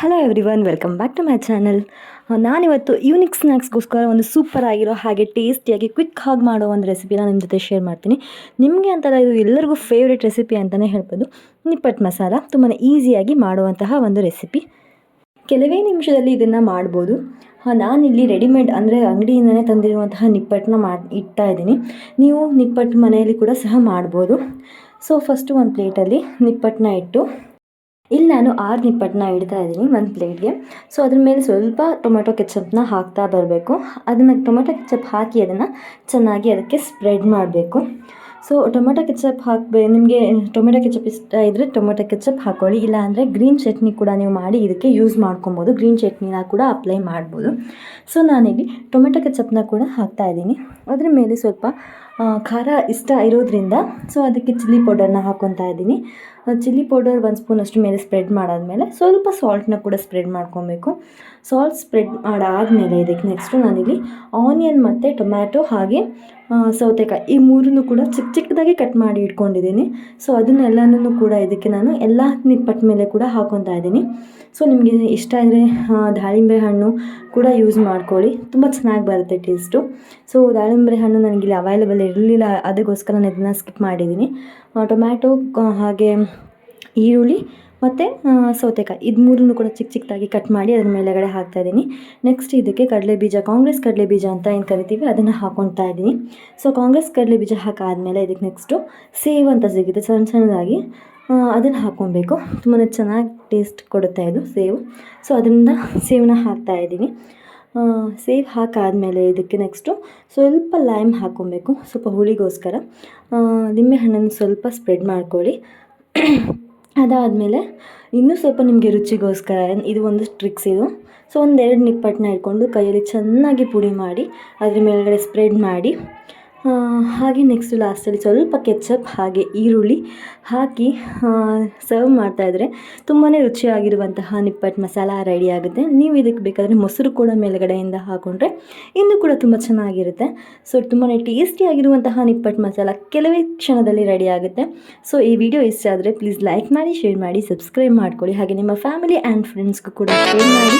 Hello everyone welcome back to my channel ನಾನಿವತ್ತು unique ಸ್ನ್ಯಾಕ್ಸ್ಗೋಸ್ಕರ ಒಂದು ಸೂಪರ್ ಆಗಿರೋ ಹಾಗೆ ಟೇಸ್ಟಿಯಾಗಿ ಕ್ವಿಕ್ ಆಗಿ ಮಾಡೋ ಒಂದು ರೆಸಿಪಿನ ನಿಮ್ಮ ಜೊತೆ ಶೇರ್ ಮಾಡ್ತೀನಿ. ನಿಮಗೆ ಅಂತಲ್ಲ ಇದು ಎಲ್ಲರಿಗೂ ಫೇವ್ರೆಟ್ ರೆಸಿಪಿ ಅಂತಲೇ ಹೇಳ್ಬೋದು. ನಿಪ್ಪಟ್ಟು ಮಸಾಲ ತುಂಬಾ ಈಸಿಯಾಗಿ ಮಾಡುವಂತಹ ಒಂದು ರೆಸಿಪಿ ಕೆಲವೇ ನಿಮಿಷದಲ್ಲಿ ಇದನ್ನು ಮಾಡ್ಬೋದು. ನಾನಿಲ್ಲಿ ರೆಡಿಮೇಡ್ ಅಂದರೆ ಅಂಗಡಿಯಿಂದನೇ ತಂದಿರುವಂತಹ ನಿಪ್ಪಟ್ಟನ್ನ ಮಾಡಿ, ಇಡ್ತಾ ಇದ್ದೀನಿ. ನೀವು ನಿಪ್ಪಟ್ಟು ಮನೆಯಲ್ಲಿ ಕೂಡ ಸಹ ಮಾಡ್ಬೋದು. ಸೊ ಫಸ್ಟು ಒಂದು ಪ್ಲೇಟಲ್ಲಿ ನಿಪ್ಪಟ್ಟನ್ನ ಇಟ್ಟು ಇಲ್ಲಿ ನಾನು ಆರು ನಿಪ್ಪಟ್ಟನ್ನ ಇಡ್ತಾ ಇದ್ದೀನಿ, ಒಂದು ಪ್ಲೇಟ್ಗೆ. ಸೊ ಅದ್ರ ಮೇಲೆ ಸ್ವಲ್ಪ ಟೊಮೆಟೊ ಕೆಚಪ್ನ ಹಾಕ್ತಾ ಬರಬೇಕು. ಅದನ್ನು ಟೊಮೆಟೊ ಕೆಚಪ್ ಹಾಕಿ ಅದನ್ನು ಚೆನ್ನಾಗಿ ಅದಕ್ಕೆ ಸ್ಪ್ರೆಡ್ ಮಾಡಬೇಕು. ಸೊ ಟೊಮೆಟೊ ಕೆಚಪ್ ಹಾಕ್ಬೇ ನಿಮಗೆ ಟೊಮೆಟೊ ಕೆಚಪ್ ಇಷ್ಟ ಇದ್ದರೆ ಟೊಮೆಟೊ ಕೆಚಪ್ ಹಾಕ್ಕೊಳ್ಳಿ ಇಲ್ಲ ಅಂದರೆ ಗ್ರೀನ್ ಚಟ್ನಿ ಕೂಡ ನೀವು ಮಾಡಿ ಇದಕ್ಕೆ ಯೂಸ್ ಮಾಡ್ಕೊಬೋದು. ಗ್ರೀನ್ ಚಟ್ನಿನ ಕೂಡ ಅಪ್ಲೈ ಮಾಡ್ಬೋದು. ಸೊ ನಾನಿಲ್ಲಿ ಟೊಮೆಟೊ ಕೆಚಪ್ನ ಕೂಡ ಹಾಕ್ತಾ ಇದ್ದೀನಿ. ಅದ್ರ ಮೇಲೆ ಸ್ವಲ್ಪ ಖಾರ ಇಷ್ಟ ಇರೋದ್ರಿಂದ ಸೊ ಅದಕ್ಕೆ ಚಿಲ್ಲಿ ಪೌಡರ್ನ ಹಾಕ್ಕೊತಾ ಇದ್ದೀನಿ. ಚಿಲ್ಲಿ ಪೌಡರ್ ಒಂದು ಸ್ಪೂನಷ್ಟು ಮೇಲೆ ಸ್ಪ್ರೆಡ್ ಮಾಡಾದಮೇಲೆ ಸ್ವಲ್ಪ ಸಾಲ್ಟ್ನ ಕೂಡ ಸ್ಪ್ರೆಡ್ ಮಾಡ್ಕೊಬೇಕು. ಸಾಲ್ಟ್ ಸ್ಪ್ರೆಡ್ ಮಾಡಾದಮೇಲೆ ಇದಕ್ಕೆ ನೆಕ್ಸ್ಟು ನಾನಿಲ್ಲಿ ಆನಿಯನ್ ಮತ್ತು ಟೊಮ್ಯಾಟೊ ಹಾಗೆ ಸೌತೆಕಾಯಿ ಈ ಮೂರನ್ನು ಕೂಡ ಚಿಕ್ಕ ಚಿಕ್ಕದಾಗಿ ಕಟ್ ಮಾಡಿ ಇಟ್ಕೊಂಡಿದ್ದೀನಿ. ಸೊ ಅದನ್ನೆಲ್ಲನೂ ಕೂಡ ಇದಕ್ಕೆ ನಾನು ಎಲ್ಲ ನಿಪ್ಪಟ್ಟ ಮೇಲೆ ಕೂಡ ಹಾಕೊತಾ ಇದ್ದೀನಿ. ಸೊ ನಿಮಗೆ ಇಷ್ಟ ಇದ್ದರೆ ದಾಳಿಂಬೆ ಹಣ್ಣು ಕೂಡ ಯೂಸ್ ಮಾಡ್ಕೊಳ್ಳಿ. ತುಂಬ ಚೆನ್ನಾಗಿ ಬರುತ್ತೆ ಟೇಸ್ಟು ಸೊ ದಾಳಿಂಬೆ ಹಣ್ಣು ನನಗಿಲ್ಲಿ ಅವೈಲೇಬಲ್ ಇರಲಿಲ್ಲ ಅದಕ್ಕೋಸ್ಕರ ನಾನು ಇದನ್ನು ಸ್ಕಿಪ್ ಮಾಡಿದ್ದೀನಿ ಟೊಮ್ಯಾಟೊ ಹಾಗೆ ಈರುಳ್ಳಿ ಮತ್ತು ಸೌತೆಕಾಯಿ. ಇದು ಮೂರನ್ನು ಕೂಡ ಚಿಕ್ಕ ಚಿಕ್ಕದಾಗಿ ಕಟ್ ಮಾಡಿ ಅದ್ರ ಮೇಲೆಗಡೆ ಹಾಕ್ತಾ ಇದ್ದೀನಿ ನೆಕ್ಸ್ಟ್ ಇದಕ್ಕೆ ಕಡಲೆ ಬೀಜ ಕಾಂಗ್ರೆಸ್ ಕಡಲೆ ಬೀಜ ಅಂತ ಏನು ಕರಿತೀವಿ ಅದನ್ನು ಹಾಕ್ಕೊತಾ ಇದ್ದೀನಿ ಸೊ ಕಾಂಗ್ರೆಸ್ ಕಡಲೆ ಬೀಜ ಹಾಕಾದಮೇಲೆ ಇದಕ್ಕೆ ನೆಕ್ಸ್ಟು ಸೇವ್ ಅಂತ ಸಿಗುತ್ತೆ ಸಣ್ಣ ಸಣ್ಣದಾಗಿ. ಅದನ್ನು ಹಾಕ್ಕೊಬೇಕು ತುಂಬಾ ಚೆನ್ನಾಗಿ ಟೇಸ್ಟ್ ಕೊಡುತ್ತೆ ಇದು ಸೇವು. ಸೊ ಅದರಿಂದ ಸೇವನ್ನ ಹಾಕ್ತಾ ಇದ್ದೀನಿ ಆ, ಸೇವ್ ಹಾಕಾದಮೇಲೆ ಇದಕ್ಕೆ ನೆಕ್ಸ್ಟು ಸ್ವಲ್ಪ ಲೈಮ್ ಹಾಕ್ಕೊಬೇಕು, ಸ್ವಲ್ಪ ಹುಳಿಗೋಸ್ಕರ. ನಿಂಬೆಹಣ್ಣನ್ನು ಸ್ವಲ್ಪ ಸ್ಪ್ರೆಡ್ ಮಾಡ್ಕೊಳ್ಳಿ. ಅದಾದಮೇಲೆ ಇನ್ನೂ ಸ್ವಲ್ಪ ನಿಮಗೆ ರುಚಿಗೋಸ್ಕರ, ಇದು ಒಂದು ಟ್ರಿಕ್ಸ್ ಇದು. ಸೊ ಒಂದೆರಡು ನಿಪ್ಪಟ್ಟನ್ನ ಇಟ್ಕೊಂಡು ಕೈಯಲ್ಲಿ ಚೆನ್ನಾಗಿ ಪುಡಿ ಮಾಡಿ, ಅದ್ರ ಮೇಲ್ಗಡೆ ಸ್ಪ್ರೆಡ್ ಮಾಡಿ. ಹಾಗೆ ನೆಕ್ಸ್ಟ್ ಲಾಸ್ಟಲ್ಲಿ ಸ್ವಲ್ಪ ಕೆಚ್ಚಪ್ ಹಾಗೆ ಈರುಳ್ಳಿ ಹಾಕಿ ಸರ್ವ್ ಮಾಡ್ತಾಯಿದ್ರೆ ತುಂಬಾ ರುಚಿಯಾಗಿರುವಂತಹ ನಿಪ್ಪಟ್ಟು ಮಸಾಲ ರೆಡಿ ಆಗುತ್ತೆ. ನೀವು ಇದಕ್ಕೆ ಬೇಕಾದರೆ ಮೊಸರು ಕೂಡ ಮೇಲುಗಡೆಯಿಂದ ಹಾಕ್ಕೊಂಡ್ರೆ ಇನ್ನೂ ಕೂಡ ತುಂಬ ಚೆನ್ನಾಗಿರುತ್ತೆ. ಸೊ ತುಂಬಾ ಟೇಸ್ಟಿಯಾಗಿರುವಂತಹ ನಿಪ್ಪಟ್ಟು ಮಸಾಲ ಕೆಲವೇ ಕ್ಷಣದಲ್ಲಿ ರೆಡಿ ಆಗುತ್ತೆ. ಸೊ ಈ ವಿಡಿಯೋ ಇಷ್ಟ ಆದರೆ ಪ್ಲೀಸ್ ಲೈಕ್ ಮಾಡಿ ಶೇರ್ ಮಾಡಿ ಸಬ್ಸ್ಕ್ರೈಬ್ ಮಾಡ್ಕೊಳ್ಳಿ. ಹಾಗೆ ನಿಮ್ಮ ಫ್ಯಾಮಿಲಿ ಆ್ಯಂಡ್ ಫ್ರೆಂಡ್ಸ್ಗೂ ಕೂಡ ಶೇರ್ ಮಾಡಿ.